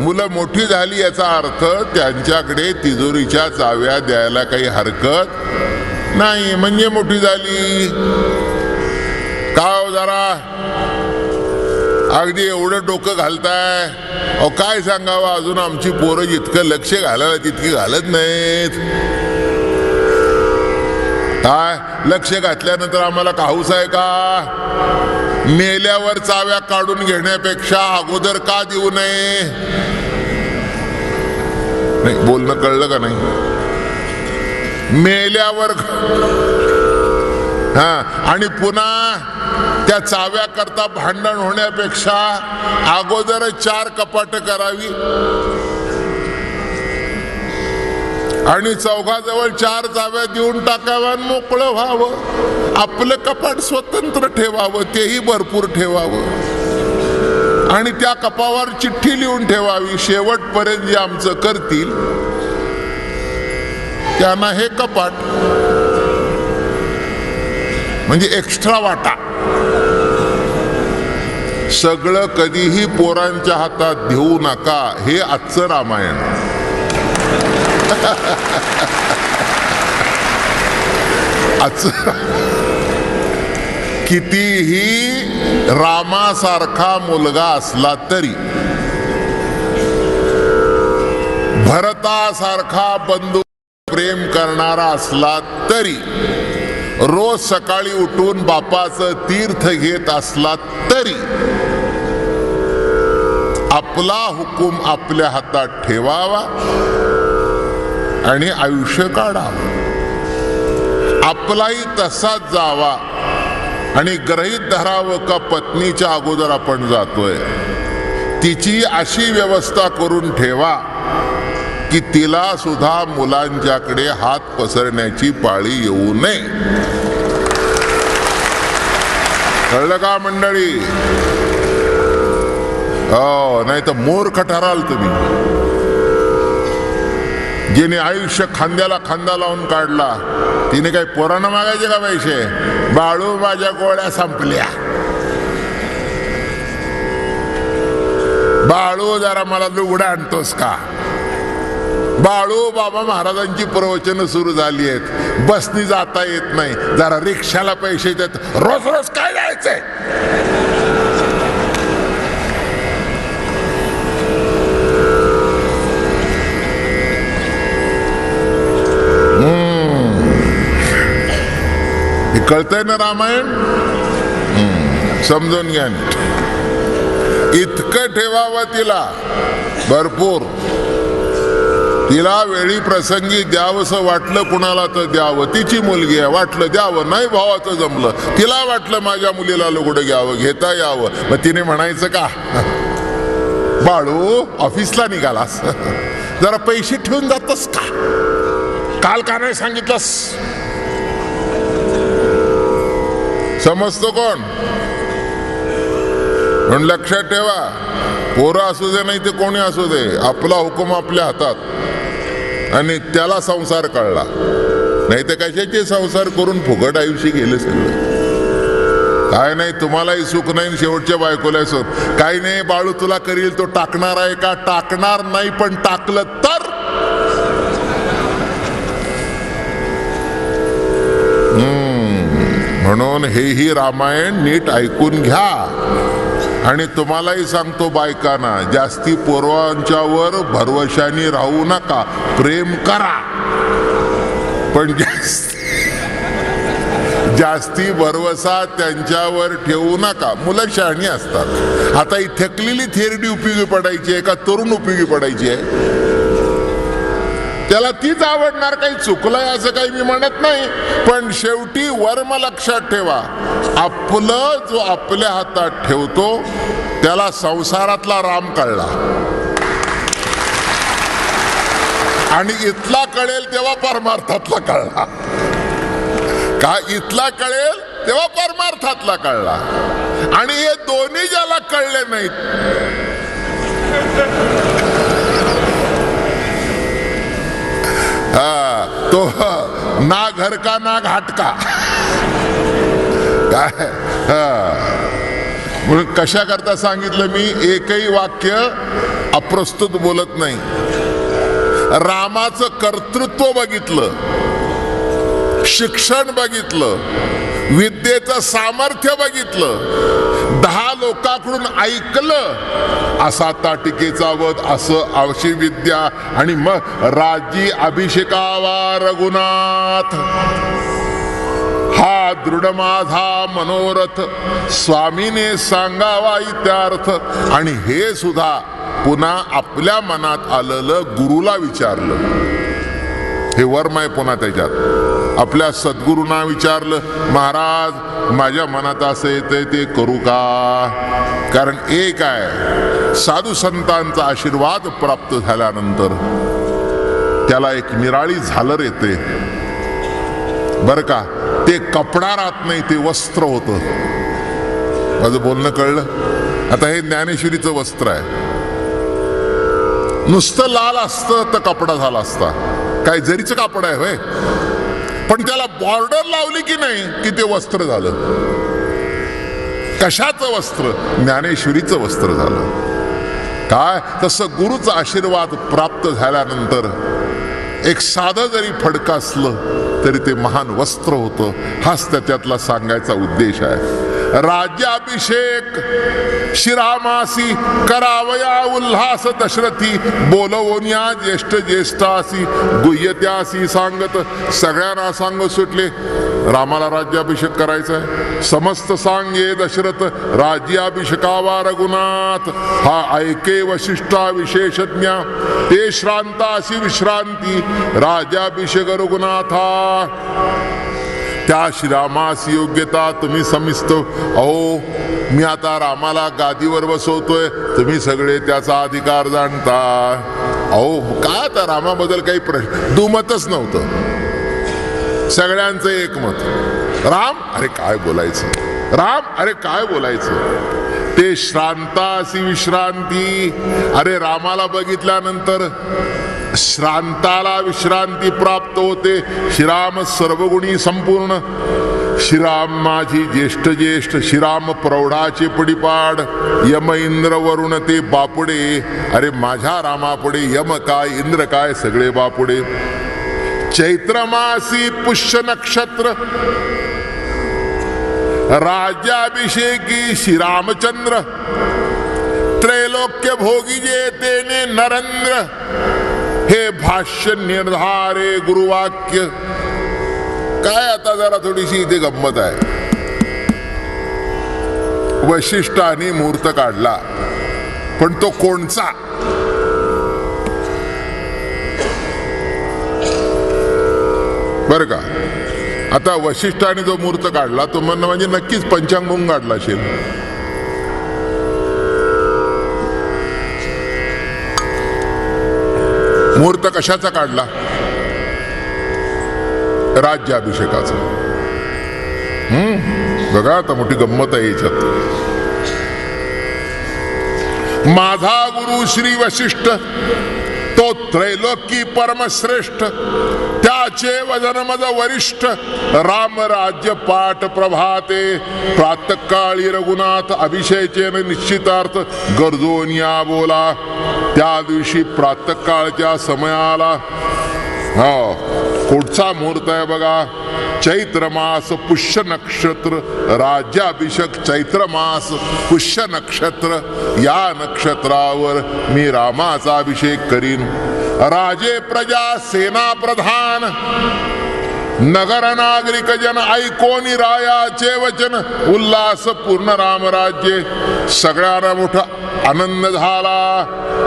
मुलं मोठी झाली याचा अर्थ त्यांच्याकडे तिजोरीच्या चाव्या द्यायला काही हरकत नाही. म्हणजे मोठी झाली. का हो जरा? अगदी एवढं डोकं घालताय? अहो काय सांगावं? अजून आमची पोरं जितकं लक्ष घालायला तितकी घालत नाहीत. काय? लक्ष घातल्यानंतर आम्हाला काहूस आहे का? मेल्यावर चाव्या काढून घेण्यापेक्षा अगोदर का देऊ नये? नाही बोलणं कळलं का नाही? मेल्यावर हा आणि पुन्हा त्या चाव्या करता भांडण होण्यापेक्षा अगोदर चार कपाट करावी. आणि चौघाजवळ चार जाव्या देऊन टाकाव्या आणि मोकळं व्हावं. आपलं कपाट स्वतंत्र ठेवावं तेही भरपूर ठेवावं. आणि त्या कपावर चिठ्ठी लिहून ठेवावी शेवटपर्यंत जे आमचं करतील त्यांना हे कपाट म्हणजे एक्स्ट्रा वाटा. सगळं कधीही पोरांच्या हातात देऊ नका हे आजचं रामायण. आजचं कितीही रामासारखा मुलगा असला तरी भरतासारखा बंधू प्रेम करणारा असला तरी रोज सकाळी उठून बापाचं तीर्थ घेत असला तरी आपला हुकूम आपल्या हातात ठेवावा. आणि आयुष्य काढावं. आपलाही तसाच जावा. आणि ग्रहित धरावं का पत्नीच्या अगोदर आपण जातोय. तिची अशी व्यवस्था करून ठेवा की तिला सुद्धा मुलांच्याकडे हात पसरण्याची पाळी येऊ नये. कळलं का मंडळी? हो नाही तर मोर ठराल तुम्ही. जिने आयुष्य खांद्याला खांदा लावून काढला तिने काही पोरांना मागायचे का पैसे? बाळू माझ्या गोळ्या संपल्या. बाळू जरा मला लुगडा आणतोस का? बाळू बाबा महाराजांची प्रवचन सुरू झाली आहेत. बसनी जाता येत नाही. जरा रिक्षाला पैसे देत. रोज रोज काय जायचंय? कळतंय ना रामायण? समजून घ्या इतकं ठेवावं तिला. भरपूर. तिला वेळी प्रसंगी द्यावंसं वाटलं कुणाला तर द्यावं. तिची मुलगी आहे वाटलं द्यावं. नाही भावाचं जमलं. तिला वाटलं माझ्या मुलीला लुगडं घ्यावं घेता यावं. मग तिने म्हणायचं का? बाळू ऑफिसला निघालास. जरा पैसे ठेवून जातस का? काल का नाही सांगितलंस? समजतो कोण? म्हणून लक्षात ठेवा. पोरं असू दे नाही ते कोणी असू दे. आपला हुकूम आपल्या हातात. आणि त्याला संसार कळला. नाही तर कशाचे संसार करून फुकट आयुष्य गेले सगळे? काय नाही तुम्हालाही सुख नाही शेवटच्या बायकोला सुख. काही नाही बाळू तुला करील तो टाकणार आहे का? टाकणार नाही पण टाकलं तर म्हणून हेही रामायण नीट ऐकून घ्या. आणि तुम्हालाही सांगतो बायकांना जास्ती पोरवांच्यावर भरवशाने राहू नका. प्रेम करा. पण जास्ती जास्ती भरवसा त्यांच्यावर ठेवू नका. मुलं शहाणी असतात. आता ही थकलेली थेरडी उपयोगी पडायची आहे का? तरुण उपयोगी पडायची आहे? त्याला तीच आवडणार काही चुकलंय असं काही मी म्हणत नाही. पण शेवटी वर्म लक्षात ठेवा. आपलं जो आपल्या हातात ठेवतो त्याला संसारातला राम कळला. आणि इथला कळेल तेव्हा परमार्थातला कळला. का इथला कळेल तेव्हा परमार्थातला कळला. आणि हे दोन्ही ज्याला कळले नाहीत तो ना घर का ना घाट का काय म्हणून कशा करता सांगितलं मी? एकही वाक्य अप्रस्तुत बोलत नाही. रामाचं कर्तृत्व बघितलं. शिक्षण बघितलं. विद्येचं सामर्थ्य बघितलं. दहा लोकांकडून ऐकलं असा ताटिकेचा वध असं अवशी विद्या आणि मग राजी अभिषेकावा रघुनाथ. हा दृढ माझा मनोरथ स्वामीने सांगावा इत्यार्थ. आणि हे सुद्धा पुन्हा आपल्या मनात आलेलं गुरुला विचारलं. हे वर्म आहे पुन्हा त्याच्यात. आपल्या सद्गुरूंना विचारलं महाराज माझ्या मनात असं येते ते करू का? कारण एक आहे साधू संतांचा आशीर्वाद प्राप्त झाल्यानंतर त्याला एक निराळी झालर येते. बर का? ते कपडा राहत नाही ते वस्त्र होतं. माझं बोलणं कळलं? आता हे ज्ञानेश्वरीचं वस्त्र आहे. नुसतं लाल असतं तर कपडा झाला असता. काय जरीचं कापड आहे होय. पण त्याला बॉर्डर लावली की नाही की ते वस्त्र झालं. कशाचं वस्त्र? ज्ञानेश्वरीचं वस्त्र झालं. काय? तसं गुरुचा आशीर्वाद प्राप्त झाल्यानंतर एक साधं जरी फडकासलं असलं तरी ते महान वस्त्र होतं. हाच त्याच्यातला सांगायचा उद्देश आहे. राज्याभिषेक शिरामासी करावया उल्हास दशरथी बोलवोन्या ज्येष्ठ ज्येष्ठासी गुह्यत्यासी सांगत सगळ्यांना सांग सुटले. रामाला राज्याभिषेक करायचा आहे. समस्त सांगे दशरथ राज्याभिषेकावा रघुनाथ. हा ऐके वशिष्ठा विशेषज्ञ. ते श्रांतासी विश्रांती राज्याभिषेक रघुनाथा. त्या श्रीरामास योग्यता तुम्ही समिस्त. अहो मी आता रामाला गादीवर बसवतोय. तुम्ही सगळे त्याचा अधिकार जाणता. अहो का आता रामाबद्दल काही प्रश्न? दुमतच नव्हतं. सगळ्यांचं एकमत. राम अरे काय बोलायचं? राम अरे काय बोलायचं? ते श्रांतासी विश्रांती. अरे रामाला बघितल्यानंतर श्रांताला विश्रांती प्राप्त होते. श्रीराम सर्वगुणी संपूर्ण. श्रीराम माझी ज्येष्ठ ज्येष्ठ श्रीराम प्रौढाचे पडिपाड. यम इंद्र वरुण ते बापुडे. अरे माझ्या रामापुढे यम काय इंद्र काय सगळे बापुडे. चैत्रमासी पुष्य नक्षत्र. राज्याभिषेकी श्रीरामचंद्र. त्रैलोक्य भोगी जे तेने नरेंद्र. हे भाष्य निर्धारे गुरुवाक्य. काय आता जरा थोडीशी इथे गंमत आहे. वशिष्ठाने मुहूर्त काढला. पण तो कोणचा? बर का? आता वशिष्ठाने जो मुहूर्त काढला तो म्हणणं म्हणजे नक्कीच पंचांग म्हणून काढला असेल. मुहूर्त कशाचा काढला? राज्याभिषेकाचा. हम्म? बघा आता मोठी गंमत आहे याच्यात. माझा गुरु श्री वशिष्ठ तो त्रैलोकी परमश्रेष्ठ त्याचे वजन मज वरिष्ठ राम राज्य पाठ प्रभाते प्रातकाळी रघुनाथ अभिषेचेन निश्चितार्थ गरजोनिया बोला. त्या दिवशी प्रातकाळच्या समयाला हो पुढचा मुहूर्त आहे बघा. चैत्र मास पुष्य नक्षत्र राज्याभिषेक चैत्र मास पुष्य नक्षत्र या नक्षत्रावर मी रामाचा अभिषेक करीन. राजे प्रजा सेना प्रधान नगर नागरिक जन ऐकोनी रायाचे वचन उल्हास पूर्ण रामराज्ये. सगळ्यांना मोठा आनंद झाला.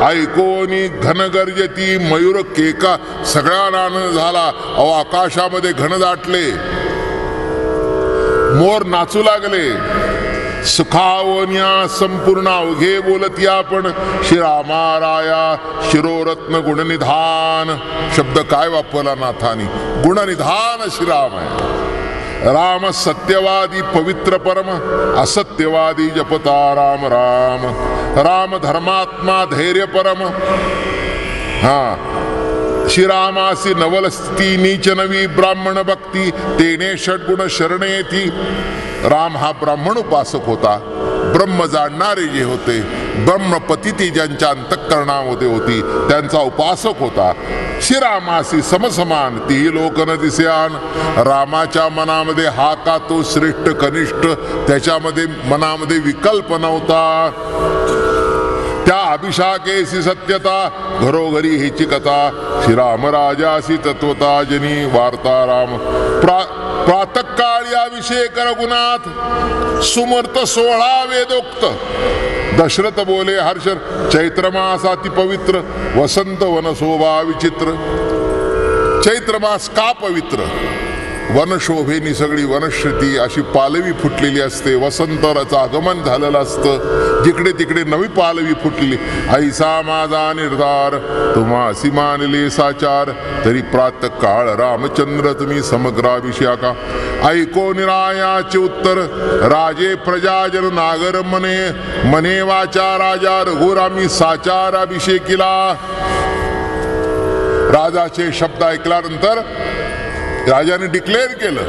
ऐकोनी घनगर्जती मयूर केका सगळ्यांना आनंद झाला. अहो आकाशामध्ये घन दाटले. मोर नाचू लागले. सुखावन्या संपूर्ण अवघे बोलती आपण. श्रीरामाराया शिरोरत्न गुणनिधान. शब्द काय वापरला नाथानी? गुणनिधान श्रीराम आहे राम सत्यवादी पवित्र परम. असत्यवादी जपता राम राम. राम धर्मात्मा धैर्य परम. हा. श्रीरामासी नवलस्ती नीच नवी ब्राह्मण भक्ती. तेने षडगुण शरण येती राम हा ब्राह्मण उपासक होता. ब्रह्म जाणणारे जे होते ब्रह्मपती ती ज्यांच्या अंतःकरणामध्ये होती त्यांचा उपासक होता. श्रीरामासी समसमान तीही लोक न दिस्यान रामाच्या मनामध्ये हा का तो श्रेष्ठ कनिष्ठ त्याच्यामध्ये मनामध्ये विकल्प नव्हता. त्या अभिषाकेसी सत्यता घरोघरी हिची कथा. श्रीराम राजासी तत्वता जनी वार्ता राम प्रा अभिषेक रघुनाथ सुमर्त सोळा वेदोक्त. दशरथ बोले हर्ष चैत्र मासाती पवित्र वसंत वन शोभा विचित्र. चैत्र मास का पवित्र? वनशोभेनी सगळी वनश्रुती अशी पालवी फुटलेली असते. वसंतराचं आगमन झालेलं असतं. जिकडे तिकडे नवी पालवी फुटली ऐसा माझा निर्धार तुम्हा मानले साचार. तरी प्रात काळ रामचंद्र तुम्ही समग्राभिषेका ऐको निरायाचे उत्तर राजे प्रजाजन नागर मने. मने वाचा राजा रघुरामी साचार अभिषेकीला. राजाचे शब्द ऐकल्यानंतर राजाने डिक्लेअर केलं.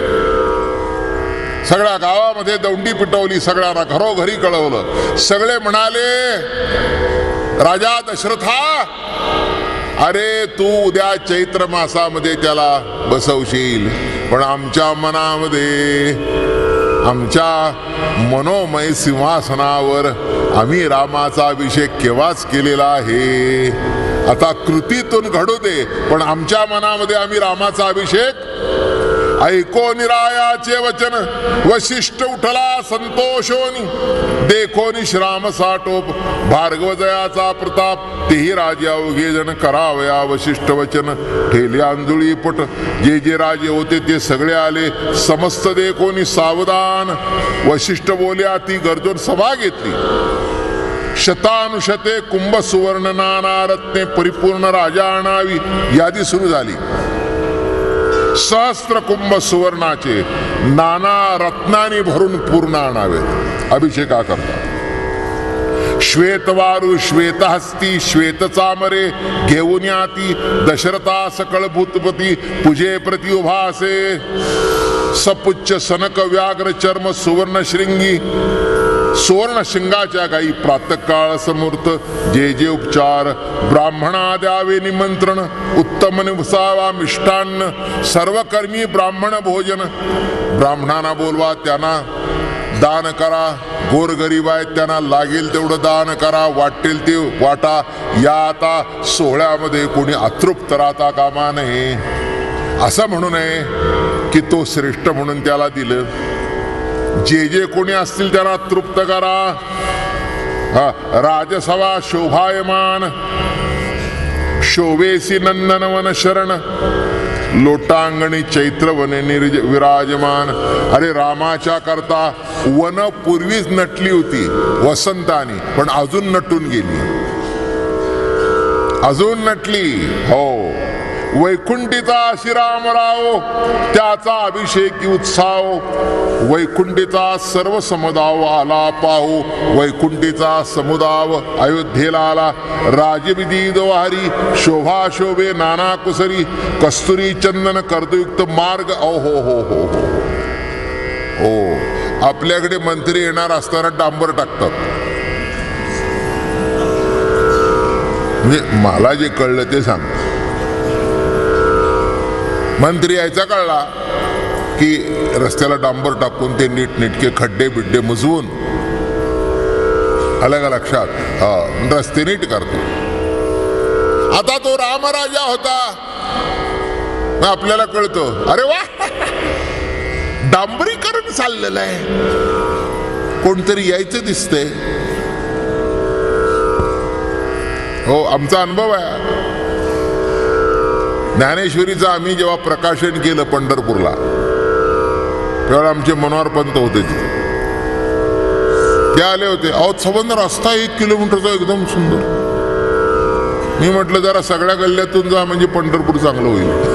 सगळ्या गावामध्ये दौंडी पिटवली सगळ्यांना घरोघरी कळवलं. सगळे म्हणाले राजा दशरथा अरे तू उद्या चैत्र मासामध्ये त्याला बसवशील पण आमच्या मनामध्ये आमच्या मनोमय सिंहासनावर आम्ही रामाचा अभिषेक केव्हाच केलेला आहे? आता कृतीतून घडू दे पण आमच्या मनामध्ये आम्ही रामाचा अभिषेक ऐको निरायाचे वचन वशिष्ठ उठला संतोषोनी. देखोनी श्राम साटोप भार्गव जयाचा प्रताप तेही राजे अवघे जन करावया वशिष्ठ वचन. ठेले आंजुळी पट जे जे राजे होते ते सगळे आले समस्त देखोनी सावधान. वशिष्ठ बोल्या ती गर्जून सभा घेतली. शतानुशते कुंभ सुवर्ण नाना रत्ने परिपूर्ण राजा आणावी यादी सुरू झाली. सहस्त्र कुंभ सुवर्णाचे नाना रत्नानी भरून पूर्ण आणावेत अभिषेका करतात श्वेतवारू श्वेतहस्ती श्वेतचामरे घेऊन याती दशरथा सकळ भूतपती पूजे प्रति उभा असे. सपुच्च सनक व्याघ्र चर्म सुवर्ण शृंगी सुवर्ण शिंगाच्या काही प्रातकाळ समूर्त जे जे उपचार ब्राह्मणा द्यावे निमंत्रण उत्तम निवसावा मिष्टान्न सर्वकर्मी ब्राह्मण भोजन. ब्राह्मणांना बोलवा त्यांना दान करा. गोरगरीब आहेत त्यांना लागेल तेवढं दान करा. वाटेल ते वाटा. या आता सोहळ्यामध्ये कोणी अतृप्त राहता कामा नये. असं म्हणू नये की तो श्रेष्ठ म्हणून त्याला दिलं. जे जे कोणी असतील त्यांना तृप्त करा. राजसभा शोभायमान. शोभेसी नंदनवन शरण. लोटांगणी चैत्रवने निर्ज विराजमान. अरे रामाच्या करता वन पूर्वीच नटली होती वसंतानी पण अजून नटून गेली. अजून नटली हो. वैकुंठीचा श्रीरामराव त्याचा अभिषेकी उत्साह. वैकुंठीचा सर्व समुदाव आला पाहू. वैकुंठीचा समुदाव अयोध्येला आला. राजविधी दोहारी शोभा शोभे नाना कुसरी कस्तुरी चंदन कर्तयुक्त मार्ग. अहो हो हो, हो हो हो. हो आपल्याकडे मंत्री येणार असताना डांबर टाकतात. म्हणजे मला जे कळलं ते सांग. मंत्री यायचा कळला की रस्त्याला डांबर टाकून ते नीटनेटके खड्डे बिड्डे मुजवून आलं का लक्षात रस्ते नीट करतो. आता तो रामराजा होता. आपल्याला कळतो अरे वा! डांबरीकरण चाललेलं आहे. कोणतरी यायचं दिसतंय. हो आमचा अनुभव आहे. ज्ञानेश्वरीचं आम्ही जेव्हा प्रकाशन केलं पंढरपूरला तेव्हा आमचे मनोहर पंत होते तिथे. ते आले होते. अहो संबंध रस्ता एक किलोमीटरचा एकदम सुंदर. मी म्हटलं जरा सगळ्या गल्ल्यातून जा म्हणजे पंढरपूर चांगलं होईल.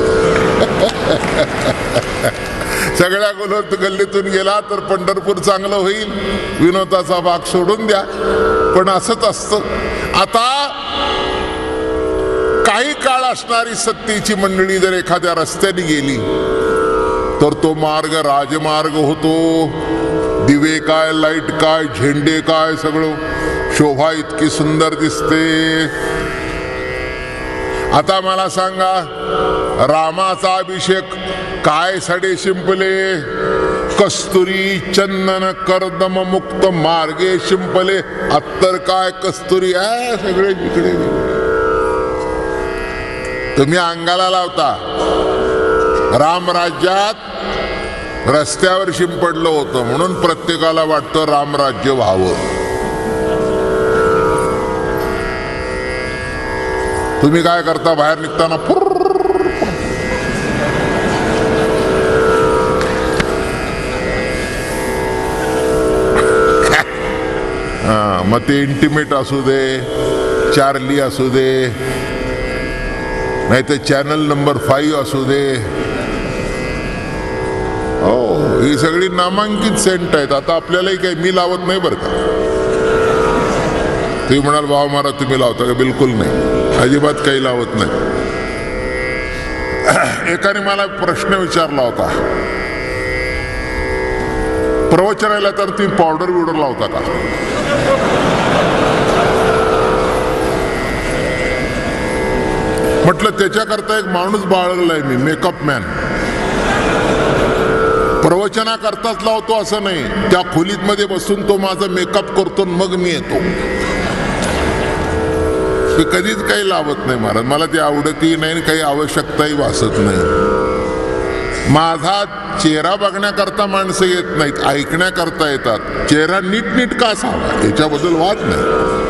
सगळ्या गल्ल्यात गल्लीतून गेला तर पंढरपूर चांगलं होईल. विनोदाचा भाग सोडून द्या. पण असंच असतं. आता असणारी सत्तेची मंडळी जर एखाद्या रस्त्याने गेली तर तो मार्ग राजमार्ग होतो. दिवे काय लाइट काय झेंडे काय सगळं शोभा इतकी सुंदर दिसते. आता मला सांगा रामाचा अभिषेक काय सडे शिंपले? कस्तुरी चंदन कर्दम मुक्त मार्गे शिंपले. अत्तर काय कस्तुरी आहे सगळे इकडे. तुम्ही अंगाला लावता. रामराज्यात रस्त्यावर शिंपडलं होतं. म्हणून प्रत्येकाला वाटतं रामराज्य व्हावं. तुम्ही काय करता? बाहेर निघताना मग ते इंटिमेट असू दे चार्ली असू दे नाही तर चॅनल नंबर फाईव्ह असू दे. हो ही सगळी नामांकित सेंट आहेत. आता आपल्यालाही काही मी लावत नाही बरं का. तुम्ही म्हणाल भाव महाराज तुम्ही लावता का? बिलकुल नाही. अजिबात काही लावत नाही. एकाने मला प्रश्न विचारला होता. प्रवचनाला तर तुम्ही पावडर बिवडर लावता का? म्हटलं त्याच्याकरता एक माणूस बाळगलाय मी मेकअप मॅन प्रवचनाकरताच लावतो असं नाही त्या खोलीत मध्ये बसून तो माझा मेकअप करतो आणि मग मी येतो. ते कधीच काही लावत नाही महाराज मला ते आवडतही नाही आणि काही आवश्यकताही वाचत नाही. माझा चेहरा बघण्याकरता माणसं येत नाहीत ऐकण्याकरता येतात. चेहरा नीटनीटका असावा याच्याबद्दल वाद नाही.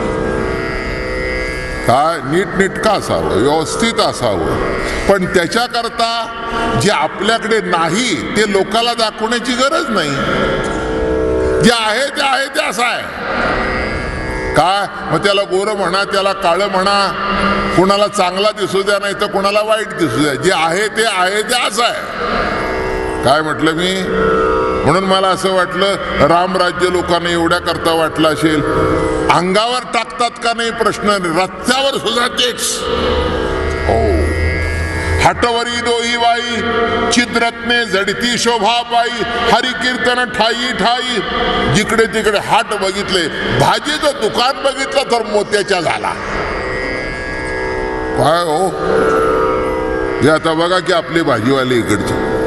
काय नीटनिटका असावं व्यवस्थित असावं. पण त्याच्याकरता जे आपल्याकडे नाही ते लोकाला दाखवण्याची गरज नाही. जे आहे ते आहे ते असं आहे. काय? मग त्याला गोरं म्हणा त्याला काळं म्हणा कुणाला चांगला दिसू द्या नाही तर कुणाला वाईट दिसू द्या. जे आहे ते आहे ते असं आहे. काय म्हटलं मी? म्हणून मला असं वाटलं रामराज्य लोकांना एवढ्या करता वाटलं असेल. अंगावर टाकतात का नाही प्रश्न रस्त्यावर सुद्धा तेच. हो. हटवरी दोही बाई चित्रत्ने जडती शोभा पाई हरी कीर्तन ठाई ठाई. जिकडे तिकडे हाट बघितले भाजीचं दुकान बघितलं तर मोत्याच्या झाला. काय हो? हे आता बघा की आपली भाजीवाले इकडचे.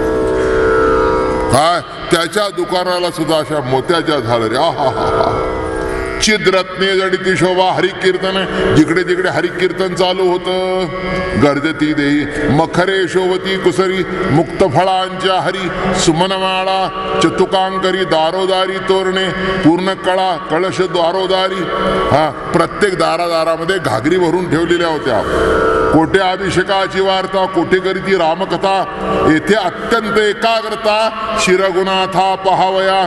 काय? त्याच्या दुकानाला सुद्धा अशा मोत्याच्या झालं रे. हा हा हा. चिद्रत्ने जडिती शोभा हरिकीर्तन. जिकडे तिकडे हरिकीर्तन चालू होतं गर्जती देई. मखरे शोभती कुसरी मुक्त फळांच्या हरी सुमनमाळा चतुकांकरी दारोदारी तोरणे पूर्ण कळा कळश दारोदारी. हा प्रत्येक दारादारामध्ये घागरी भरून ठेवलेल्या होत्या. कोठे अभिषेकाची वार्ता कोठे करीती रामकथा येथे अत्यंत एकाग्रता शिरगुणाथा पहावया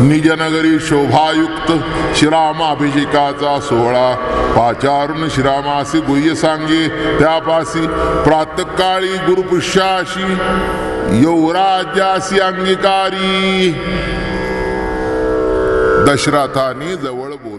निजनगरी शोभायुक्त श्रीराम अभिषेकाचा सोहळा. पाचारून श्रीरामासी गुह्य सांगे त्यापासी प्रातकाळी गुरुपुष्याशी यौराज्यासी अंगीकारी. दशरथाने जवळ बोल